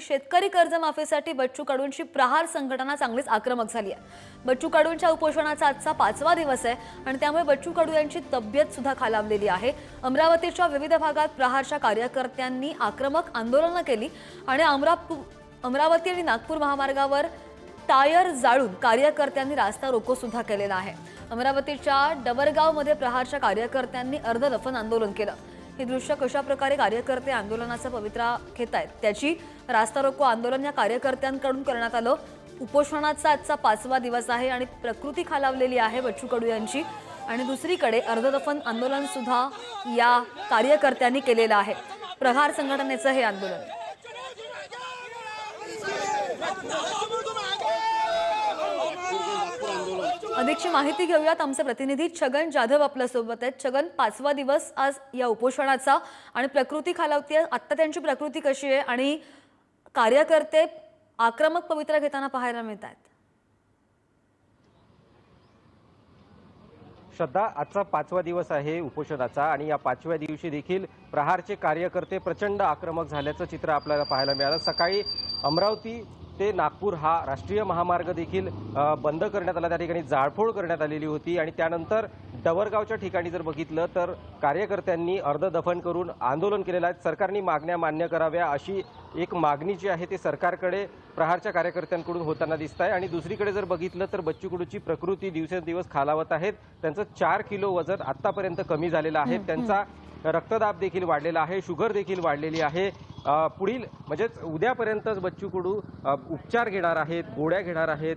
शेतकरी कर्जमाफीसाठी बच्चू कडूंची प्रहार संघटना चांगलीच आक्रमक झाली आहे. बच्चू कडूंच्या उपोषणाचा आजचा पाचवा दिवस आहे आणि त्यामुळे बच्चू कडू यांची तब्येत सुद्धा खालावलेली आहे. अमरावतीच्या विविध भागात प्रहारच्या कार्यकर्त्यांनी आक्रमक आंदोलनं केली आणि अमरापू अमरावती आणि नागपूर महामार्गावर टायर जाळून कार्यकर्त्यांनी रास्ता रोको सुद्धा केलेला आहे. अमरावतीच्या डबरगावमध्ये प्रहारच्या कार्यकर्त्यांनी अर्धदफन आंदोलन केलं. हे दृश्य कशा प्रकारे कार्यकर्ते आंदोलनाचा पवित्रा घेत आहेत त्याची रास्ता रोको आंदोलन या कार्यकर्त्यांकडून करण्यात आलं. उपोषणाचा आजचा पाचवा दिवस आहे आणि प्रकृती खालावलेली आहे बच्चू कडू यांची. आणि दुसरीकडे अर्धदफन आंदोलन सुद्धा या कार्यकर्त्यांनी केलेलं आहे. प्रहार संघटनेचं हे आंदोलन. अधिकची माहिती घेऊयात. आमचे प्रतिनिधी छगन जाधव आपल्यासोबत आहेत. छगन पाचवा दिवस आज या उपोषणाचा आणि प्रकृती खालावती आत्ता त्यांची प्रकृती कशी आहे आणि कार्यकर्ते आक्रमक पवित्रा घेताना पाहायला मिळत आहेत श्रद्धा आजचा पाचवा दिवस आहे उपोषणाचा आणि या पाचव्या दिवशी देखील प्रहारचे कार्यकर्ते प्रचंड आक्रमक झाल्याचं चित्र आपल्याला पाहायला मिळालं. सकाळी अमरावती ते नागपूर हा राष्ट्रीय महामार्ग देखील बंद करण्यात आला. त्या ठिकाणी जाळपोळ करण्यात आलेली होती. आणि त्यानंतर डवरगावच्या ठिकाणी जर बघितलं तर कार्यकर्त्यांनी अर्धदफन करून आंदोलन केलेलं आहे. सरकारने मागण्या मान्य कराव्या अशी एक मागणी जी आहे ती सरकारकडे प्रहारच्या कार्यकर्त्यांकडून होताना दिसत आहे. आणि दुसरीकडे जर बघितलं तर बच्चू कडूची प्रकृती दिवसेंदिवस खालावत आहेत. त्यांचं चार किलो वजन आतापर्यंत कमी झालेलं आहे. त्यांचा रक्तदाब देखील वाढलेला आहे. शुगर देखील वाढलेली आहे. पुढील म्हणजेच उद्यापर्यंतच बच्चू कडू उपचार घेणार आहेत गोळ्या घेणार आहेत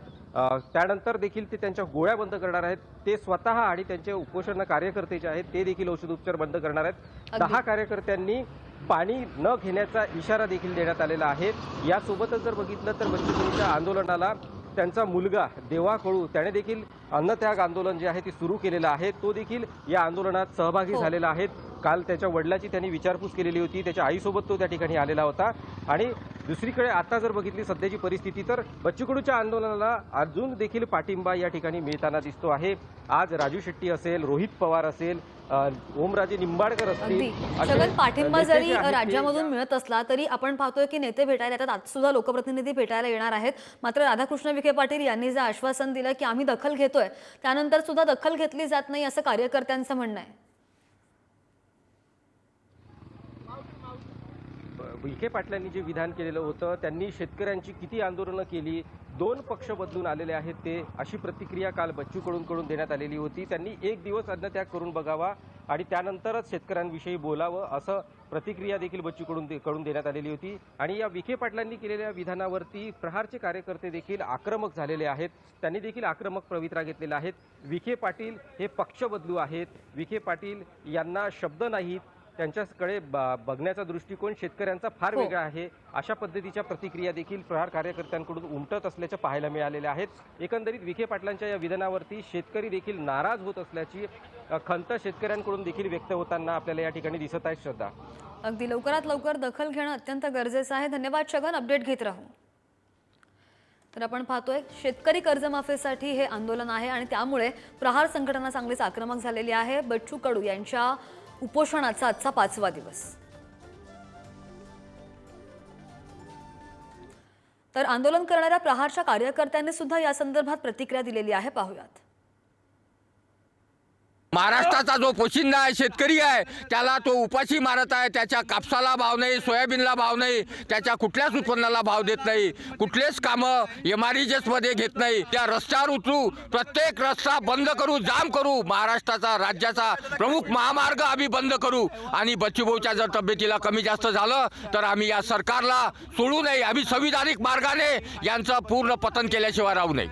त्यानंतर देखील ते त्यांच्या गोळ्या बंद करणार आहेत ते स्वतः आणि त्यांचे उपोषण कार्यकर्ते जे आहेत ते देखील औषध उपचार बंद करणार आहेत. दहा कार्यकर्त्यांनी पाणी न घेण्याचा इशारा देखील देण्यात आलेला आहे यासोबतच जर बघितलं तर बच्चू कडूच्या आंदोलनाला त्यांचा मुलगा देवा कळू त्याने देखील अन्नत्याग आंदोलन जे आहे ते सुरू केलेलं आहे. तो देखील या आंदोलनात सहभागी हो. झालेला आहे. काल त्याच्या वडिलाची त्यांनी विचारपूस केलेली होती. त्याच्या आईसोबत तो त्या ठिकाणी आलेला होता. आणि दुसरीकडे आता जर बघितली सध्याची परिस्थिती तर बच्चू कडूच्या आंदोलनाला अजून देखील पाठिंबा या ठिकाणी मिळताना दिसतो आहे. आज राजू शेट्टी असेल रोहित पवार असेल ओमराजे निंबाडकर असतील असे सगळं पाठिंबा जरी राज्यामधून मिळत असला तरी आपण पाहतोय की नेते भेटायला येतात. आज सुद्धा लोकप्रतिनिधी भेटायला येणार आहेत. मात्र राधाकृष्ण विखे पाटील यांनी जे आश्वासन दिलं की आम्ही दखल घेतोय त्यानंतर सुद्धा दखल घेतली जात नाही असं कार्यकर्त्यांचं म्हणणं आहे. विखे पाटलांनी जे विधान केलेलं होतं त्यांनी शेतकऱ्यांची किती आंदोलनं केली दोन पक्ष बदलून आलेले आहेत ते अशी प्रतिक्रिया काल बच्चू कडून देण्यात आलेली होती. त्यांनी एक दिवस अन्नत्याग करून बघावा आणि त्यानंतरच शेतकऱ्यांविषयी बोलावं असं प्रतिक्रिया देखील बच्चू कडून दे- कडून देण्यात आलेली होती. आणि या विखे पाटलांनी केलेल्या विधानावरती प्रहारचे कार्यकर्ते देखील आक्रमक झालेले आहेत. त्यांनी देखील आक्रमक पवित्रा घेतलेला आहेत विखे पाटील हे पक्ष बदलू आहेत. विखे पाटील यांना शब्द नाहीत. त्यांच्याकडे ब- बघण्याचा दृष्टिकोन शेतकऱ्यांचा फार हो. वेगळा आहे. अशा पद्धतीच्या प्रतिक्रिया देखील प्रहार कार्यकर्त्यांकडून उमटत असल्याचं पाहायला मिळालेल्या आहेत. एकंदरीत विखे पाटलांच्या या विधानावरती शेतकरी देखील नाराज होत असल्याची खंत शेतकऱ्यांकडून देखील व्यक्त होताना आपल्याला या ठिकाणी दिसत आहे. श्रद्धा. अगदी लवकरात लवकर दखल घेणं अत्यंत गरजेचं आहे. धन्यवाद छगन. अपडेट घेत राहू. तर आपण पाहतोय शेतकरी कर्जमाफीसाठी हे आंदोलन आहे आणि त्यामुळे प्रहार संघटना चांगलीच आक्रमक झालेली आहे. बच्चू कडू यांच्या उपोषणाचा आजचा पाचवा दिवस. तर आंदोलन करणाऱ्या प्रहारच्या कार्यकर्त्यांनी सुद्धा या संदर्भात प्रतिक्रिया दिलेली आहे. पाहूयात. महाराष्ट्राचा जो पोशिंदा आहे शेतकरी आहे त्याला तो उपाशी मारत आहे त्याच्या कापसाला भाव नाही सोयाबीनला भाव नाही त्याच्या कुठल्याच उत्पन्नाला भाव देत नाही कुठलेच कामं एम आरमध्ये घेत नाही. त्या रस्त्यावर उतरू प्रत्येक रस्ता बंद करू जाम करू महाराष्ट्राचा राज्याचा प्रमुख महामार्ग आम्ही बंद करू. आणि बच्चूभाऊच्या जर तब्येतीला कमी जास्त झालं तर आम्ही या सरकारला सोडू नये. आम्ही संविधानिक मार्गाने यांचं पूर्ण पतन केल्याशिवाय राहू नये.